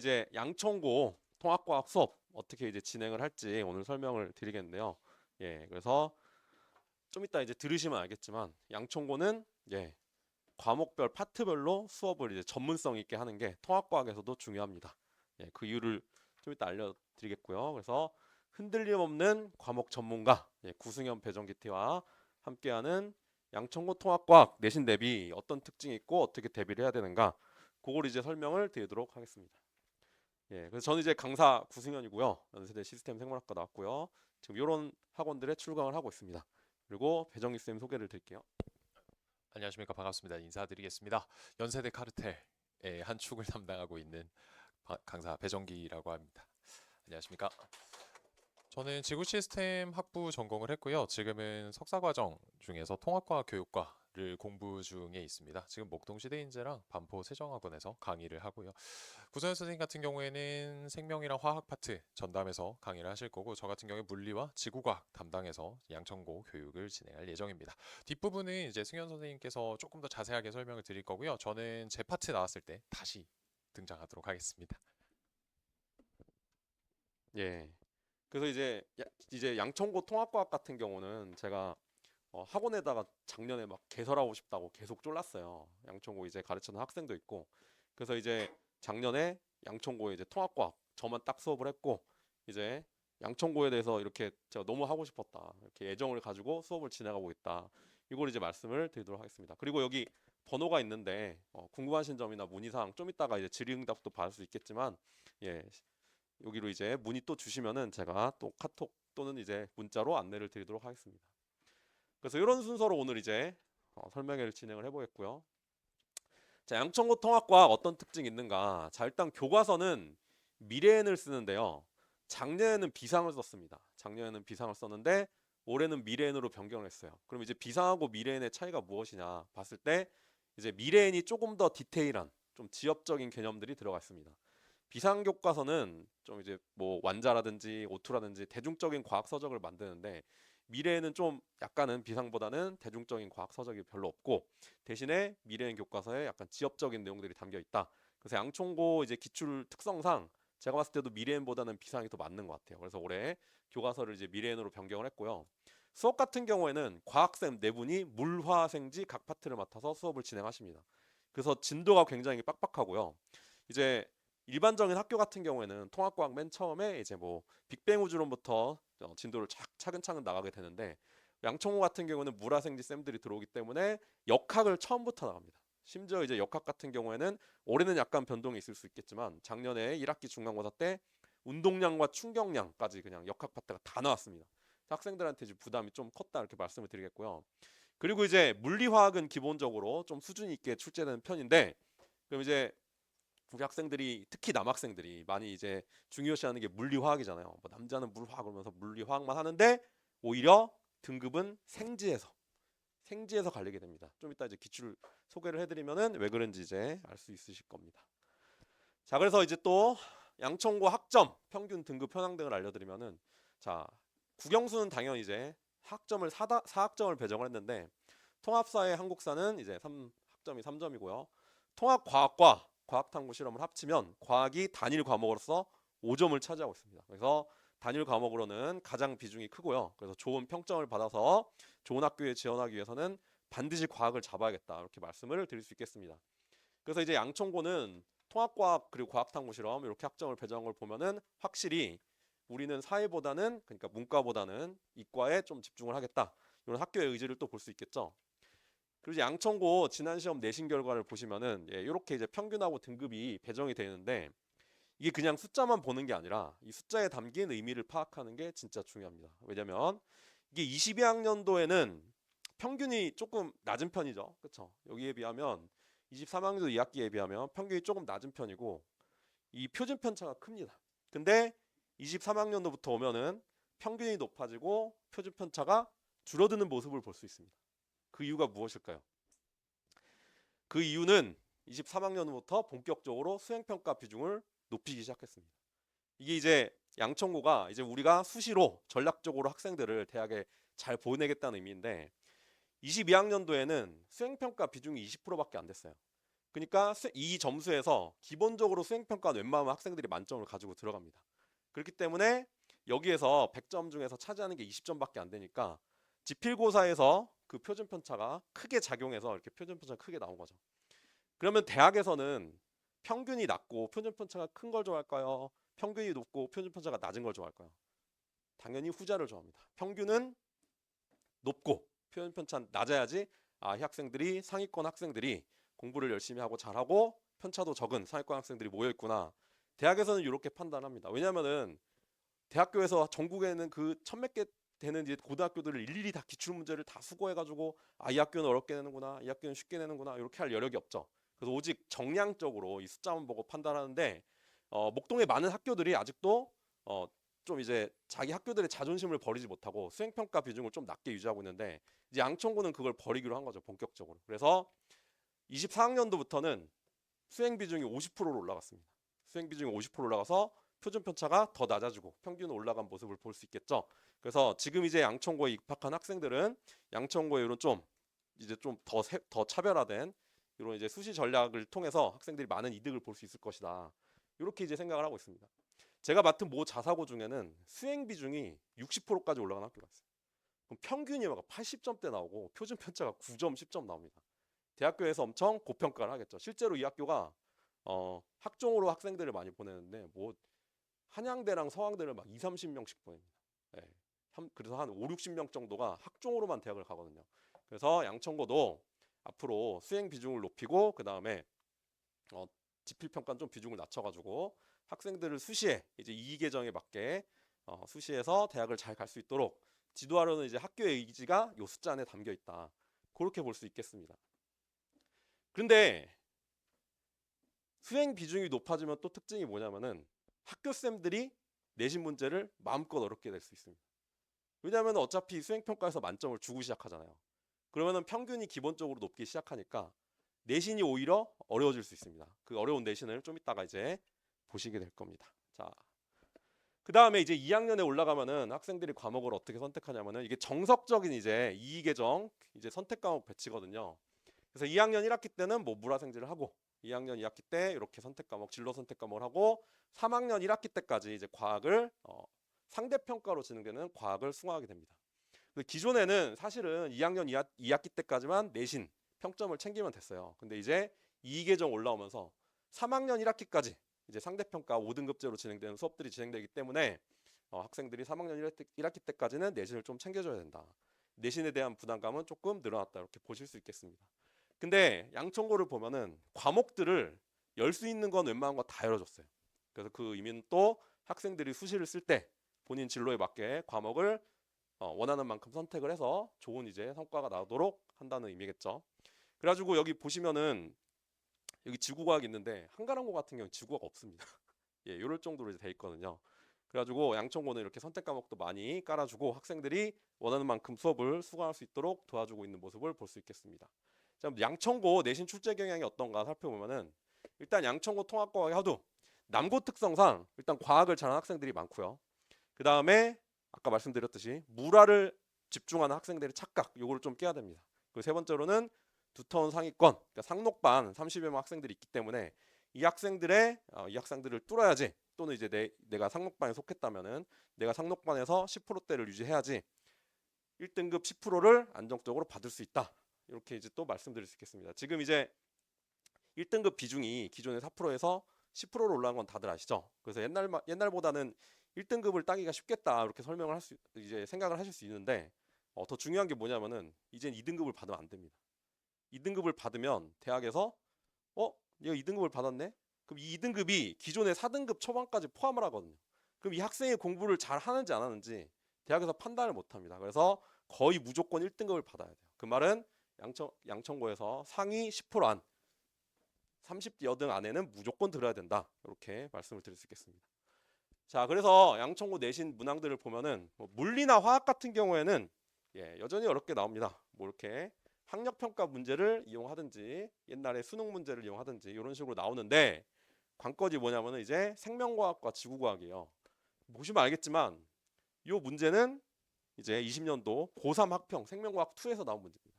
이제 양천고 통합과학 수업 어떻게 이제 진행을 할지 오늘 설명을 드리겠는데요. 예, 그래서 좀 이따 이제 들으시면 알겠지만 양천고는 예, 과목별 파트별로 수업을 이제 전문성 있게 하는 게 통합과학에서도 중요합니다. 예, 그 이유를 좀 이따 알려드리겠고요. 그래서 흔들림 없는 과목 전문가 예, 구승현 배정기티와 함께하는 양천고 통합과학 내신 대비 어떤 특징이 있고 어떻게 대비를 해야 되는가 그걸 이제 설명을 드리도록 하겠습니다. 예, 그래서 저는 이제 강사 구승현이고요. 연세대 시스템 생물학과 나왔고요. 지금 이런 학원들에 출강을 하고 있습니다. 그리고 배정희 쌤 소개를 드릴게요. 안녕하십니까 반갑습니다 인사드리겠습니다 연세대 카르텔의 한 축을 담당하고 있는 바- 강사 배정기라고 합니다 안녕하십니까 저는 지구 시스템 학부 전공을 했고요 지금은 석사 과정 중에서 통합과학 교육과 를 공부 중에 있습니다 지금 목동시대인재랑 반포 세정학원에서 강의를 하고요 구선현 선생님 같은 경우에는 생명이랑 화학 파트 전담해서 강의를 하실 거고 저 같은 경우에 물리와 지구과학 담당해서 양천고 교육을 진행할 예정입니다 뒷부분은 이제 승현 선생님께서 조금 더 자세하게 설명을 드릴 거고요. 저는 제 파트 나왔을 때 다시 등장하도록 하겠습니다. 예. 그래서 이제 야- 이제 양천고 통합과학 같은 경우는 제가 어, 학원에다가 작년에 막 개설하고 싶다고 계속 쫄랐어요. 양천고 이제 가르치는 학생도 있고. 그래서 이제 작년에 양천고에 이제 통합과학 저만 딱 수업을 했고 이제 양천고에 대해서 이렇게 제가 너무 하고 싶었다. 이렇게 애정을 가지고 수업을 진행하고 있다. 이걸 이제 말씀을 드리도록 하겠습니다. 그리고 여기 번호가 있는데 어, 궁금하신 점이나 문의사항 좀 이따가 이제 질의응답도 받을 수 있겠지만 예, 여기로 이제 문의 또 주시면은 제가 또 카톡 또는 이제 문자로 안내를 드리도록 하겠습니다. 그래서 이런 순서로 오늘 이제 어, 설명회를 진행을 해보겠고요. 자, 양천고 통합과학 어떤 특징이 있는가? 자, 일단 교과서는 미래엔을 쓰는데요. 작년에는 비상을 썼습니다. 작년에는 비상을 썼는데 올해는 미래엔으로 변경을 했어요. 그럼 이제 비상하고 미래엔의 차이가 무엇이냐 봤을 때 이제 미래엔이 조금 더 디테일한 좀 지엽적인 개념들이 들어가 있습니다. 비상 교과서는 좀 이제 뭐 완자라든지 오투라든지 대중적인 과학 서적을 만드는데 미래에는 좀 약간은 비상보다는 대중적인 과학 서적이 별로 없고 대신에 미래엔 교과서에 약간 지엽적인 내용들이 담겨 있다. 그래서 양총고 이제 기출 특성상 제가 봤을 때도 미래엔보다는 비상이 더 맞는 것 같아요. 그래서 올해 교과서를 이제 미래엔으로 변경을 했고요. 수업 같은 경우에는 과학쌤 네 분이 물화생지 각 파트를 맡아서 수업을 진행하십니다. 그래서 진도가 굉장히 빡빡하고요. 이제 일반적인 학교 같은 경우에는 통합과학 맨 처음에 이제 뭐 빅뱅 우주론부터 어, 진도를 착, 차근차근 나가게 되는데 양천고 같은 경우는 물화생지 쌤들이 들어오기 때문에 역학을 처음부터 나갑니다. 심지어 이제 역학 같은 경우에는 올해는 약간 변동이 있을 수 있겠지만 작년에 1학기 중간고사 때 운동량과 충격량까지 그냥 역학 파트가 다 나왔습니다. 학생들한테 이제 부담이 좀 컸다 이렇게 말씀을 드리겠고요. 그리고 이제 물리화학은 기본적으로 좀 수준 있게 출제되는 편인데 그럼 이제 우리 학생들이 특히 남학생들이 많이 이제 중요시하는 게 물리화학이잖아요. 뭐 남자는 물화학 그러면서 물리화학만 하는데 오히려 등급은 생지에서 생지에서 갈리게 됩니다. 좀 이따 이제 기출 소개를 해드리면은 왜 그런지 이제 알 수 있으실 겁니다. 자 그래서 이제 또 양천고 학점 평균 등급 현황 등을 알려드리면은 자 국영수는 당연히 이제 학점을 4다, 4학점을 배정을 했는데 통합사회 한국사는 이제 3 학점이 3점이고요. 통합과학과 과학탐구 실험을 합치면 과학이 단일 과목으로서 5점을 차지하고 있습니다. 그래서 단일 과목으로는 가장 비중이 크고요. 그래서 좋은 평점을 받아서 좋은 학교에 지원하기 위해서는 반드시 과학을 잡아야겠다 이렇게 말씀을 드릴 수 있겠습니다. 그래서 이제 양천고는 통합과학 그리고 과학탐구 실험 이렇게 학점을 배정한 걸 보면은 확실히 우리는 사회보다는 그러니까 문과보다는 이과에 좀 집중을 하겠다 이런 학교의 의지를 또 볼 수 있겠죠. 그리고 양천고 지난 시험 내신 결과를 보시면은 예, 이렇게 이제 평균하고 등급이 배정이 되는데 이게 그냥 숫자만 보는 게 아니라 이 숫자에 담긴 의미를 파악하는 게 진짜 중요합니다. 왜냐면 이게 22학년도에는 평균이 조금 낮은 편이죠. 그렇죠? 여기에 비하면 23학년도 2학기에 비하면 평균이 조금 낮은 편이고 이 표준 편차가 큽니다. 근데 23학년도부터 오면은 평균이 높아지고 표준 편차가 줄어드는 모습을 볼 수 있습니다. 그 이유가 무엇일까요? 그 이유는 23학년부터 본격적으로 수행평가 비중을 높이기 시작했습니다. 이게 이제 양천고가 이제 우리가 수시로 전략적으로 학생들을 대학에 잘 보내겠다는 의미인데 22학년도에는 수행평가 비중이 20%밖에 안 됐어요. 그러니까 수- 이 점수에서 기본적으로 수행평가 웬만하면 학생들이 만점을 가지고 들어갑니다. 그렇기 때문에 여기에서 100점 중에서 차지하는 게 20점밖에 안 되니까 지필고사에서 그 표준 편차가 크게 작용해서 이렇게 표준 편차가 크게 나온 거죠. 그러면 대학에서는 평균이 낮고 표준 편차가 큰 걸 좋아할까요? 평균이 높고 표준 편차가 낮은 걸 좋아할까요? 당연히 후자를 좋아합니다. 평균은 높고 표준 편차는 낮아야지 아, 이 학생들이 상위권 학생들이 공부를 열심히 하고 잘하고 편차도 적은 상위권 학생들이 모여 있구나. 대학에서는 이렇게 판단합니다. 왜냐하면은 대학교에서 전국에는 그 천몇 개 되는 이제 고등학교들을 일일이 다 기출 문제를 다 수고해가지고 아 이 학교는 어렵게 내는구나, 이 학교는 쉽게 내는구나 이렇게 할 여력이 없죠. 그래서 오직 정량적으로 이 숫자만 보고 판단하는데 어, 목동의 많은 학교들이 아직도 어, 좀 이제 자기 학교들의 자존심을 버리지 못하고 수행 평가 비중을 좀 낮게 유지하고 있는데 이제 양천구는 그걸 버리기로 한 거죠 본격적으로. 그래서 24학년도부터는 수행 비중이 50%로 올라갔습니다. 수행 비중이 50% 올라가서 표준 편차가 더 낮아지고 평균 올라간 모습을 볼 수 있겠죠. 그래서 지금 이제 양천고에 입학한 학생들은 양천고의 이런 좀 이제 좀더더 차별화된 이런 이제 수시 전략을 통해서 학생들이 많은 이득을 볼 수 있을 것이다. 이렇게 이제 생각을 하고 있습니다. 제가 맡은 모 자사고 중에는 수행 비중이 60%까지 올라간 학교가 있어요. 그럼 평균이 막 80점대 나오고 표준 편차가 9점, 10점 나옵니다. 대학교에서 엄청 고평가를 하겠죠. 실제로 이 학교가 어, 학종으로 학생들을 많이 보내는데 뭐 한양대랑 서강대를 막 2, 30명씩 보냅니다. 그래서 한 5, 60명 정도가 학종으로만 대학을 가거든요. 그래서 양천고도 앞으로 수행 비중을 높이고 그 다음에 어, 지필 평가는 좀 비중을 낮춰가지고 학생들을 수시에 이제 이의 계정에 맞게 어, 수시에서 대학을 잘 갈 수 있도록 지도하려는 이제 학교의 의지가 요 숫자 안에 담겨 있다. 그렇게 볼 수 있겠습니다. 그런데 수행 비중이 높아지면 또 특징이 뭐냐면은 학교 쌤들이 내신 문제를 마음껏 어렵게 낼 수 있습니다. 왜냐하면 어차피 수행 평가에서 만점을 주고 시작하잖아요. 그러면은 평균이 기본적으로 높기 시작하니까 내신이 오히려 어려워질 수 있습니다. 그 어려운 내신을 좀 이따가 이제 보시게 될 겁니다. 자, 그 다음에 이제 2학년에 올라가면은 학생들이 과목을 어떻게 선택하냐면은 이게 정석적인 이제 이의계정 이제 선택 과목 배치거든요. 그래서 2학년 1학기 때는 뭐 물화생지를 하고 2학년 2학기 때 이렇게 선택 과목 진로 선택 과목을 하고 3학년 1학기 때까지 이제 과학을 어, 상대 평가로 진행되는 과학을 수강하게 됩니다. 기존에는 사실은 2학년 2학, 2학기 때까지만 내신 평점을 챙기면 됐어요. 근데 이제 이계정 올라오면서 3학년 1학기까지 이제 상대평가 5등급제로 진행되는 수업들이 진행되기 때문에 어, 학생들이 3학년 1학기, 1학기 때까지는 내신을 좀 챙겨줘야 된다. 내신에 대한 부담감은 조금 늘어났다 이렇게 보실 수 있겠습니다. 근데 양천고를 보면은 과목들을 열 수 있는 건 웬만한 거 다 열어줬어요. 그래서 그 의미는 또 학생들이 수시를 쓸 때 본인 진로에 맞게 과목을 어, 원하는 만큼 선택을 해서 좋은 이제 성과가 나도록 한다는 의미겠죠. 그래가지고 여기 보시면은 여기 지구과학 있는데 한가람고 같은 경우 는 지구과학 없습니다. 예, 이럴 정도로 이제 돼 있거든요. 그래가지고 양천고는 이렇게 선택 과목도 많이 깔아주고 학생들이 원하는 만큼 수업을 수강할 수 있도록 도와주고 있는 모습을 볼 수 있겠습니다. 자, 양천고 내신 출제 경향이 어떤가 살펴보면은 일단 양천고 통합과학이 하도 남고 특성상 일단 과학을 잘하는 학생들이 많고요. 그 다음에 아까 말씀드렸듯이 물화를 집중하는 학생들의 착각 요거를 좀 깨야 됩니다. 그리고 세 번째로는 두터운 상위권 그러니까 상록반 30여 명 학생들이 있기 때문에 이 학생들의 어, 이 학생들을 뚫어야지 또는 이제 내, 내가 상록반에 속했다면은 내가 상록반에서 10%대를 유지해야지 1등급 10%를 안정적으로 받을 수 있다. 이렇게 이제 또 말씀드릴 수 있겠습니다. 지금 이제 1등급 비중이 기존의 4%에서 10%로 올라간 건 다들 아시죠? 그래서 옛날 마- 옛날보다는 1등급을 따기가 쉽겠다 이렇게 설명을 할 수 이제 생각을 하실 수 있는데 어, 더 중요한 게 뭐냐면은 이젠 2등급을 받으면 안 됩니다. 2등급을 받으면 대학에서 어 얘가 2등급을 받았네? 그럼 이 2등급이 기존의 4등급 초반까지 포함을 하거든요. 그럼 이 학생이 공부를 잘 하는지 안 하는지 대학에서 판단을 못 합니다. 그래서 거의 무조건 1등급을 받아야 돼요. 그 말은 양천 양천고에서 상위 10%안 30여 등 안에는 무조건 들어야 된다. 이렇게 말씀을 드릴 수 있겠습니다. 자, 그래서 양천고 내신 문항들을 보면은 뭐 물리나 화학 같은 경우에는 예, 여전히 어렵게 나옵니다. 뭐 이렇게 학력 평가 문제를 이용하든지 옛날에 수능 문제를 이용하든지 이런 식으로 나오는데 관건이 뭐냐면은 이제 생명과학과 지구과학이에요. 보시면 알겠지만 이 문제는 이제 20년도 고3 학평 생명과학 2에서 나온 문제입니다.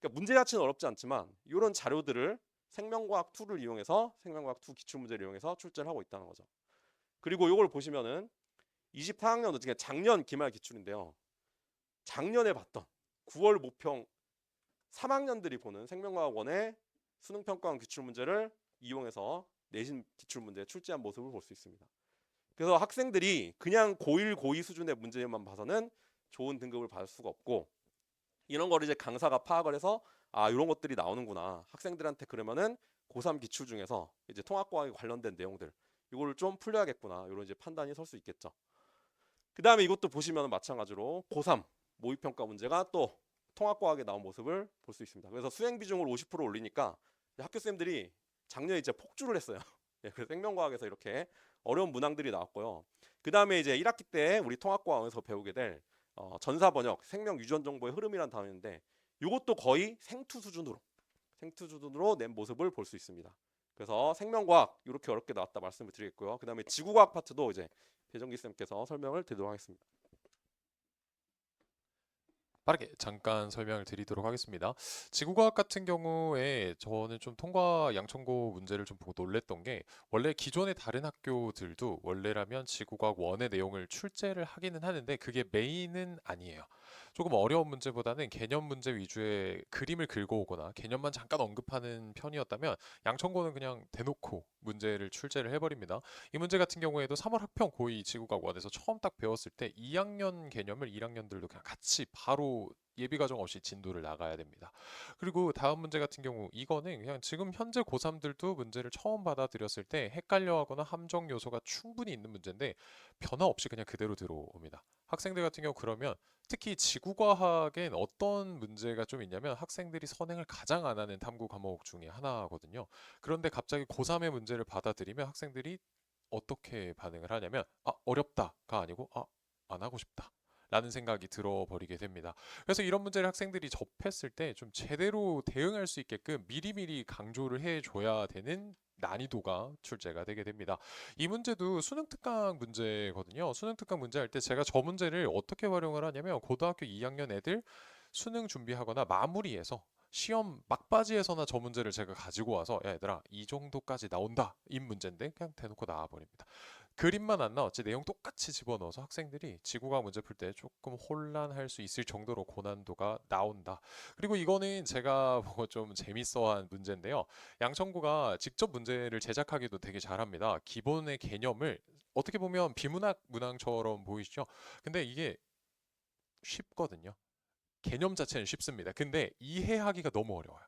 그러니까 문제 자체는 어렵지 않지만 이런 자료들을 생명과학 2를 이용해서 생명과학 2 기출 문제를 이용해서 출제를 하고 있다는 거죠. 그리고 이걸 보시면은 24학년 어떻게 작년 기말 기출인데요. 작년에 봤던 9월 모평 3학년들이 보는 생명과학원의 수능 평가원 기출 문제를 이용해서 내신 기출 문제 출제한 모습을 볼 수 있습니다. 그래서 학생들이 그냥 고1, 고2 수준의 문제만 봐서는 좋은 등급을 받을 수가 없고 이런 거를 이제 강사가 파악을 해서 아 이런 것들이 나오는구나 학생들한테 그러면은 고3 기출 중에서 이제 통합과학에 관련된 내용들 이거를 좀 풀려야겠구나 이런 이제 판단이 설 수 있겠죠. 그 다음에 이것도 보시면 마찬가지로 고3 모의평가 문제가 또 통합과학에 나온 모습을 볼 수 있습니다. 그래서 수행 비중을 50% 올리니까 학교 쌤들이 작년에 이제 폭주를 했어요. 예, 그래서 생명과학에서 이렇게 어려운 문항들이 나왔고요. 그 다음에 이제 1학기 때 우리 통합과학에서 배우게 될 어, 전사 번역, 생명 유전 정보의 흐름이란 단어인데 이것도 거의 생투 수준으로 생투 수준으로 낸 모습을 볼 수 있습니다. 그래서 생명과학 이렇게 어렵게 나왔다 말씀을 드리겠고요. 그 다음에 지구과학 파트도 이제 배정기 쌤께서 설명을 드리도록 하겠습니다. 빠르게 잠깐 설명을 드리도록 하겠습니다. 지구과학 같은 경우에 저는 좀 통과 양천고 문제를 좀 보고 놀랬던 게 원래 기존의 다른 학교들도 원래라면 지구과학 원의 내용을 출제를 하기는 하는데 그게 메인은 아니에요. 조금 어려운 문제보다는 개념 문제 위주의 그림을 긁어 오거나 개념만 잠깐 언급하는 편이었다면 양천고는 그냥 대놓고 문제를 출제를 해버립니다. 이 문제 같은 경우에도 3월 학평 고2 지구과학 원에서 처음 딱 배웠을 때 2학년 개념을 1학년들도 그냥 같이 바로 예비 과정 없이 진도를 나가야 됩니다. 그리고 다음 문제 같은 경우 이거는 그냥 지금 현재 고3들도 문제를 처음 받아들였을 때 헷갈려하거나 함정 요소가 충분히 있는 문제인데 변화 없이 그냥 그대로 들어옵니다. 학생들 같은 경우 그러면 특히 지구과학엔 어떤 문제가 좀 있냐면 학생들이 선행을 가장 안 하는 탐구 과목 중에 하나거든요. 그런데 갑자기 고3의 문제를 받아들이면 학생들이 어떻게 반응을 하냐면 아 어렵다가 아니고 아 안 하고 싶다. 라는 생각이 들어버리게 됩니다. 그래서 이런 문제를 학생들이 접했을 때 좀 제대로 대응할 수 있게끔 미리미리 강조를 해줘야 되는 난이도가 출제가 되게 됩니다. 이 문제도 수능 특강 문제거든요. 수능 특강 문제 할 때 제가 저 문제를 어떻게 활용을 하냐면 고등학교 2학년 애들 수능 준비하거나 마무리해서 시험 막바지에서나 저 문제를 제가 가지고 와서 야 얘들아 이 정도까지 나온다 이 문제인데 그냥 대놓고 나와버립니다. 그림만 안 나왔지 내용 똑같이 집어넣어서 학생들이 지구과학 문제 풀 때 조금 혼란할 수 있을 정도로 고난도가 나온다. 그리고 이거는 제가 보고 좀 재밌어한 문제인데요. 양천구가 직접 문제를 제작하기도 되게 잘합니다. 기본의 개념을 어떻게 보면 비문학 문항처럼 보이시죠? 근데 이게 쉽거든요. 개념 자체는 쉽습니다. 근데 이해하기가 너무 어려워요.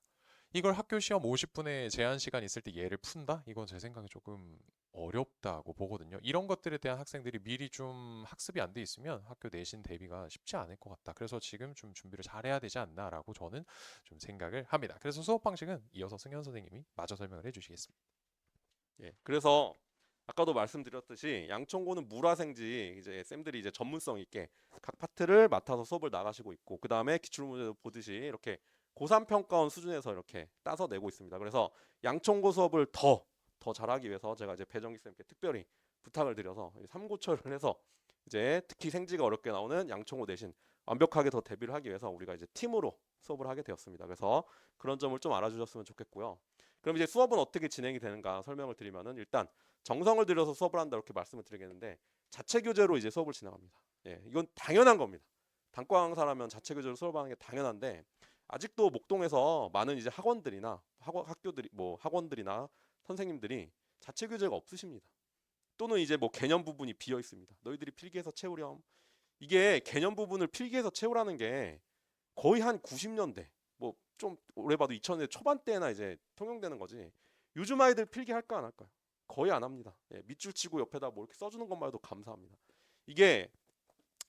이걸 학교 시험 50분의 제한 시간 있을 때 얘를 푼다? 이건 제 생각에 조금 어렵다고 보거든요. 이런 것들에 대한 학생들이 미리 좀 학습이 안 돼 있으면 학교 내신 대비가 쉽지 않을 것 같다. 그래서 지금 좀 준비를 잘해야 되지 않나라고 저는 좀 생각을 합니다. 그래서 수업 방식은 이어서 승현 선생님이 마저 설명을 해주시겠습니다. 예, 그래서 아까도 말씀드렸듯이 양천고는 물화생지 이제 쌤들이 이제 전문성 있게 각 파트를 맡아서 수업을 나가시고 있고 그 다음에 기출 문제도 보듯이 이렇게 고3 평가원 수준에서 이렇게 따서 내고 있습니다. 그래서 양천고 수업을 더 더 잘하기 위해서 제가 이제 배정기 쌤께 특별히 부탁을 드려서 삼고철을 해서 이제 특히 생지가 어렵게 나오는 양천고 대신 완벽하게 더 대비를 하기 위해서 우리가 이제 팀으로 수업을 하게 되었습니다. 그래서 그런 점을 좀 알아주셨으면 좋겠고요. 그럼 이제 수업은 어떻게 진행이 되는가 설명을 드리면은 일단 정성을 들여서 수업을 한다 이렇게 말씀을 드리겠는데 자체 교재로 이제 수업을 진행합니다. 예, 이건 당연한 겁니다. 단과 강사라면 자체 교재로 수업하는 게 당연한데 아직도 목동에서 많은 이제 학원들이나 학원 학교들이 뭐 학원들이나 선생님들이 자체 교재가 없으십니다. 또는 이제 뭐 개념 부분이 비어 있습니다. 너희들이 필기해서 채우렴. 이게 개념 부분을 필기해서 채우라는 게 거의 한 90년대 뭐 좀 오래 봐도 2000년대 초반대나 이제 통용되는 거지. 요즘 아이들 필기 할까 안 할까요? 거의 안 합니다. 예, 밑줄 치고 옆에다 뭐 이렇게 써주는 것만 해도 감사합니다. 이게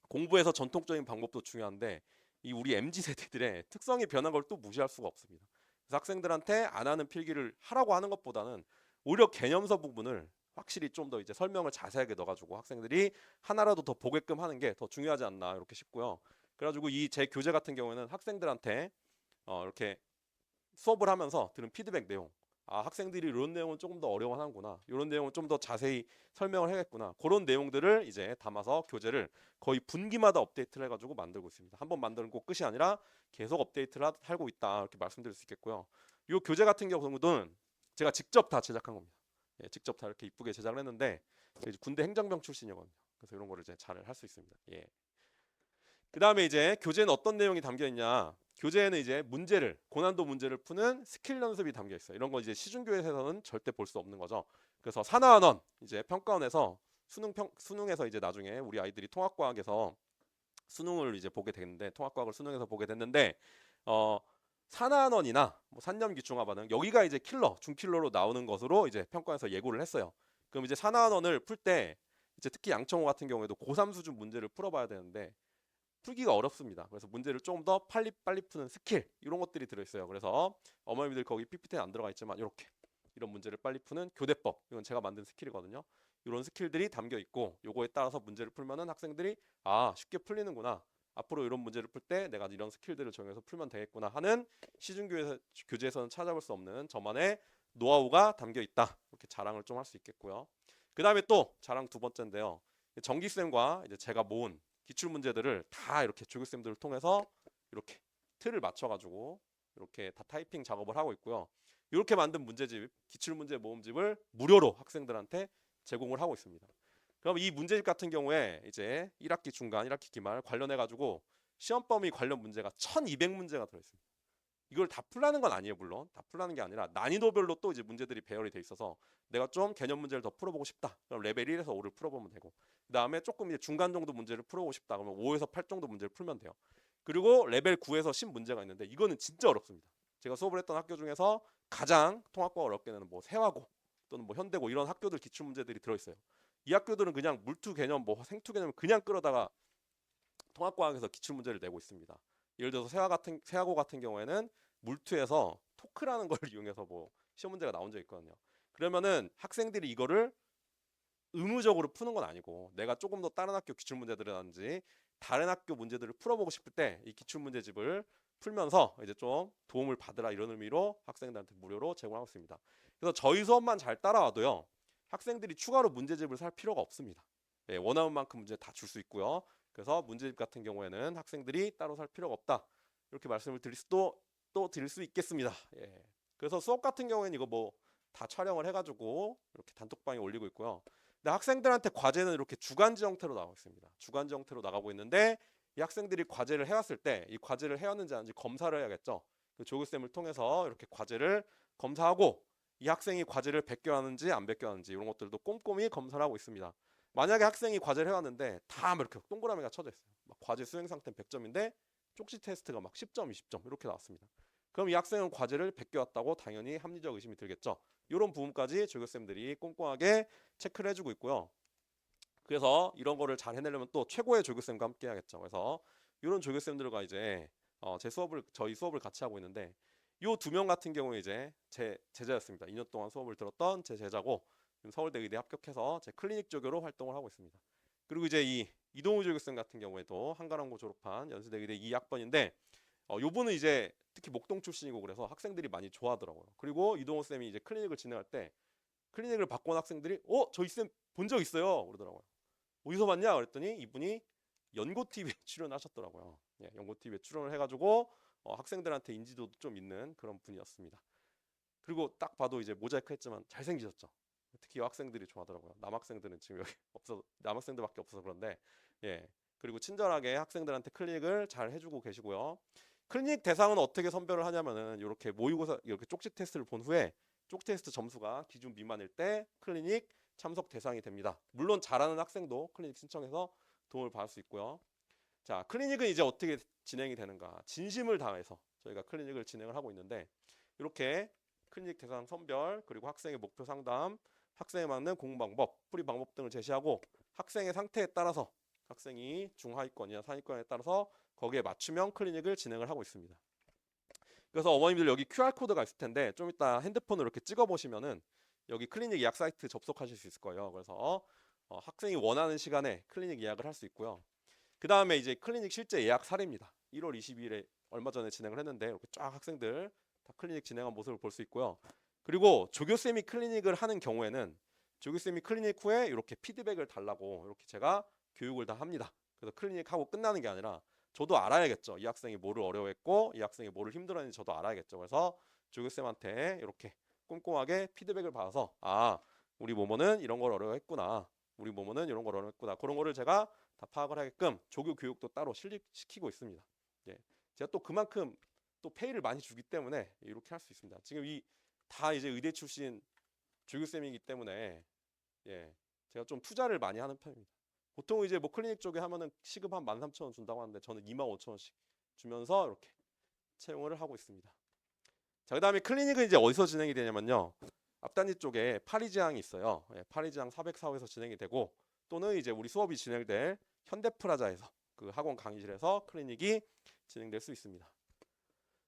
공부에서 전통적인 방법도 중요한데 이 우리 mz 세대들의 특성이 변한 걸 또 무시할 수가 없습니다. 그래서 학생들한테 안 하는 필기를 하라고 하는 것보다는 오히려 개념서 부분을 확실히 좀 더 이제 설명을 자세하게 넣어가지고 학생들이 하나라도 더 보게끔 하는 게 더 중요하지 않나 이렇게 싶고요. 그래가지고 이 제 교재 같은 경우에는 학생들한테 어, 이렇게 수업을 하면서 들은 피드백 내용 아 학생들이 이런 내용은 조금 더 어려워하는구나 이런 내용은 좀 더 자세히 설명을 해야겠구나 그런 내용들을 이제 담아서 교재를 거의 분기마다 업데이트를 해가지고 만들고 있습니다 한번거 끝이 아니라 계속 업데이트를 하- 하고 있다 이렇게 말씀드릴 수 있겠고요 이 교재 같은 경우는 제가 직접 다 제작한 겁니다. 예, 직접 다 이렇게 이쁘게 제작을 했는데 군대 행정병 출신이거든요. 그래서 이런 거를 이제 잘 할 수 있습니다. 예. 그 다음에 이제 교재는 어떤 내용이 담겨 있냐? 교재에는 이제 문제를 고난도 문제를 푸는 스킬 연습이 담겨 있어요. 이런 거 이제 시중교회에서는 절대 볼 수 없는 거죠. 그래서 사나원원 이제 평가원에서 수능 평 수능에서 이제 나중에 우리 아이들이 통합과학에서 수능을 이제 보게 됐는데 통합과학을 수능에서 보게 됐는데 어 산안원이나 뭐 반응 여기가 이제 킬러 중킬러로 나오는 것으로 이제 평가에서 예고를 했어요. 그럼 이제 산안원을 풀 때 이제 특히 양청호 같은 경우에도 고3 수준 문제를 풀어봐야 되는데 풀기가 어렵습니다. 그래서 문제를 조금 더 빨리 빨리 푸는 스킬 이런 것들이 들어있어요. 그래서 어머니들 거기 PPT에 안 들어가 있지만 이렇게 이런 문제를 빨리 푸는 교대법 이건 제가 만든 스킬이거든요. 이런 스킬들이 담겨 있고 요거에 따라서 문제를 풀면은 학생들이 아 쉽게 풀리는구나. 앞으로 이런 문제를 풀 때 내가 이런 스킬들을 정해서 풀면 되겠구나 하는 시중교재 교재에서는 찾아볼 수 없는 저만의 노하우가 담겨 있다. 이렇게 자랑을 좀 할 수 있겠고요. 그 다음에 또 자랑 두 번째인데요. 정기쌤과 이제 제가 모은 기출 문제들을 다 이렇게 조교쌤들을 통해서 이렇게 틀을 맞춰가지고 이렇게 다 타이핑 작업을 하고 있고요. 이렇게 만든 문제집, 기출 문제 모음집을 무료로 학생들한테 제공을 하고 있습니다. 그럼 이 문제집 같은 경우에 이제 1학기 중간, 1학기 기말 관련해 가지고 시험 범위 관련 문제가 1200문제가 들어 있습니다. 이걸 다 풀라는 건 아니에요, 물론. 다 풀라는 게 아니라 난이도별로 또 이제 문제들이 배열이 돼 있어서 내가 좀 개념 문제를 더 풀어보고 싶다. 그럼 레벨 1에서 5를 풀어보면 되고, 그 다음에 조금 이제 중간 정도 문제를 풀어보고 싶다. 그러면 5에서 8 정도 문제를 풀면 돼요. 그리고 레벨 9에서 10 문제가 있는데 이거는 진짜 어렵습니다. 제가 수업을 했던 학교 중에서 가장 통합과 어렵게 되는 뭐 세화고 또는 뭐 현대고 이런 학교들 기출 문제들이 들어 있어요. 이 학교들은 그냥 물투 개념, 뭐 생투 개념을 그냥 끌어다가 통합과학에서 기출 문제를 내고 있습니다. 예를 들어서 세화 같은 세화고 같은 경우에는 물투에서 토크라는 걸 이용해서 뭐 시험 문제가 나온 적 있거든요. 그러면은 학생들이 이거를 의무적으로 푸는 건 아니고 내가 조금 더 다른 학교 기출 문제들이라든지 다른 학교 문제들을 풀어보고 싶을 때 이 기출 문제집을 풀면서 이제 좀 도움을 받으라 이런 의미로 학생들한테 무료로 제공하고 있습니다. 그래서 저희 수업만 잘 따라와도요 학생들이 추가로 문제집을 살 필요가 없습니다. 예, 원하는 만큼 문제 다 줄 수 있고요. 그래서 문제집 같은 경우에는 학생들이 따로 살 필요가 없다. 이렇게 말씀을 드릴 수도 또 드릴 수 있겠습니다. 예. 그래서 수업 같은 경우에는 이거 뭐 다 촬영을 해가지고 이렇게 단톡방에 올리고 있고요. 근데 학생들한테 과제는 이렇게 주간지 형태로 나가고 있습니다. 주간지 형태로 나가고 있는데 이 학생들이 과제를 해왔을 때 이 과제를 해왔는지 아닌지 검사를 해야겠죠. 그 조교쌤을 통해서 이렇게 과제를 검사하고 이 학생이 과제를 베껴왔는지 안 베껴왔는지 이런 것들도 꼼꼼히 검사를 하고 있습니다. 만약에 학생이 과제를 해왔는데 다 이렇게 동그라미가 쳐져 있어요. 막 과제 수행 상태는 100점인데 쪽지 테스트가 막 10점, 20점 이렇게 나왔습니다. 그럼 이 학생은 과제를 베껴왔다고 당연히 합리적 의심이 들겠죠. 이런 부분까지 조교쌤들이 꼼꼼하게 체크를 해주고 있고요. 그래서 이런 거를 잘 해내려면 또 최고의 조교쌤과 함께 해야겠죠. 그래서 이런 조교쌤들과 이제 어, 제 수업을 저희 수업을 같이 하고 있는데 요두명 같은 경우에 이제 제 제자였습니다. 2년 동안 수업을 들었던 제 제자고 서울대 의대 합격해서 제 클리닉 조교로 활동을 하고 있습니다. 그리고 이제 이 이동우 조교쌤 같은 경우에도 한가람고 졸업한 연세대 의대 2학번인데 어, 요분은 이제 특히 목동 출신이고 그래서 학생들이 많이 좋아하더라고요. 그리고 이동우 쌤이 이제 클리닉을 진행할 때 클리닉을 온 학생들이 어 저희 쌤 본 적 있어요 그러더라고요. 어디서 봤냐 그랬더니 이분이 연고 TV에 출연하셨더라고요. 예, 연고 TV에 출연을 해가지고 어, 학생들한테 인지도도 좀 있는 그런 분이었습니다. 그리고 딱 봐도 이제 모자이크 했지만 잘생기셨죠. 특히 여학생들이 좋아하더라고요. 남학생들은 지금 여기 없어 남학생들밖에 없어서 그런데 예 그리고 친절하게 학생들한테 클릭을 잘 해주고 계시고요. 클리닉 대상은 어떻게 선별을 하냐면은 이렇게 모의고사 이렇게 쪽지 테스트를 본 후에 쪽지 테스트 점수가 기준 미만일 때 클리닉 참석 대상이 됩니다. 물론 잘하는 학생도 클리닉 신청해서 도움을 받을 수 있고요. 자, 클리닉은 이제 어떻게 진행이 되는가? 진심을 다해서 저희가 클리닉을 진행을 하고 있는데 이렇게 클리닉 대상 선별 그리고 학생의 목표 상담, 학생에 맞는 공부 방법, 풀이 방법 등을 제시하고 학생의 상태에 따라서 학생이 중하위권이나 상위권에 따라서 거기에 맞춤형 클리닉을 진행을 하고 있습니다. 그래서 어머님들 여기 QR 코드가 있을 텐데 좀 이따 핸드폰으로 이렇게 찍어 보시면은 여기 클리닉 예약 사이트 접속하실 수 있을 거예요. 그래서 어, 학생이 원하는 시간에 클리닉 예약을 할 수 있고요. 그 다음에 이제 클리닉 실제 예약 사례입니다. 1월 22일에 얼마 전에 진행을 했는데 이렇게 쫙 학생들 다 클리닉 진행한 모습을 볼 수 있고요. 그리고 조교쌤이 클리닉을 하는 경우에는 조교쌤이 클리닉 후에 이렇게 피드백을 달라고 이렇게 제가 교육을 다 합니다. 그래서 클리닉 하고 끝나는 게 아니라 저도 알아야겠죠. 이 학생이 뭐를 어려워했고 이 학생이 뭐를 힘들어했는지 저도 알아야겠죠. 그래서 조교쌤한테 이렇게 꼼꼼하게 피드백을 받아서 아 우리 모모는 이런 걸 어려워했구나 우리 모모는 이런 걸 어려워했구나 그런 거를 제가 다 파악을 하게끔 조교 교육도 따로 실립시키고 있습니다. 예, 제가 또 그만큼 또 페이를 많이 주기 때문에 이렇게 할 수 있습니다. 지금 이 다 이제 의대 출신 조교쌤이기 때문에 예, 제가 좀 투자를 많이 하는 편입니다. 보통 이제 뭐 클리닉 쪽에 하면은 시급 한 13,000원 준다고 하는데 저는 25,000원씩 주면서 이렇게 채용을 하고 있습니다. 자, 그다음에 클리닉은 이제 어디서 진행이 되냐면요. 앞단지 쪽에 파리지항이 있어요. 예, 파리지항 404호에서 진행이 되고 또는 이제 우리 수업이 진행될 현대프라자에서 그 학원 강의실에서 클리닉이 진행될 수 있습니다.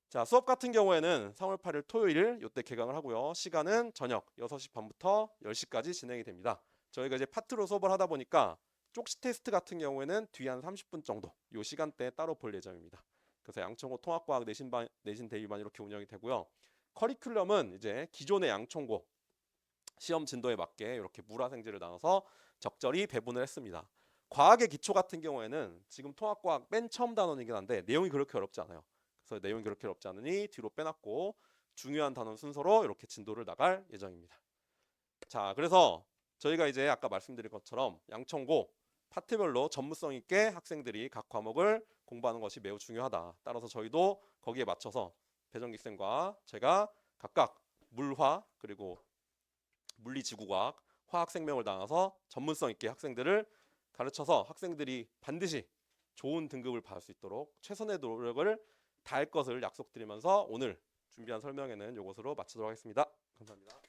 자, 수업 같은 경우에는 3월 8일 토요일 이때 개강을 하고요. 시간은 저녁 6시 반부터 10시까지 진행이 됩니다. 저희가 이제 파트로 수업을 하다 보니까 쪽시 테스트 같은 경우에는 뒤 한 30분 정도 요 시간대에 따로 볼 예정입니다. 그래서 양천고 통합과학 내신 반 내신 대비반 이렇게 운영이 되고요. 커리큘럼은 이제 기존의 양천고 시험 진도에 맞게 이렇게 물화생지를 나눠서 적절히 배분을 했습니다. 과학의 기초 같은 경우에는 지금 통합과학 맨 처음 단원이긴 한데 내용이 그렇게 어렵지 않아요. 그래서 내용이 그렇게 어렵지 않으니 뒤로 빼놨고 중요한 단원 순서로 이렇게 진도를 나갈 예정입니다. 자, 그래서 저희가 이제 아까 말씀드린 것처럼 양천고 파트별로 전문성 있게 학생들이 각 과목을 공부하는 것이 매우 중요하다. 따라서 저희도 거기에 맞춰서 배정기 쌤과 제가 각각 물화 그리고 물리지구과학, 화학생명을 나눠서 전문성 있게 학생들을 가르쳐서 학생들이 반드시 좋은 등급을 받을 수 있도록 최선의 노력을 다할 것을 약속드리면서 오늘 준비한 설명회는 이것으로 마치도록 하겠습니다. 감사합니다.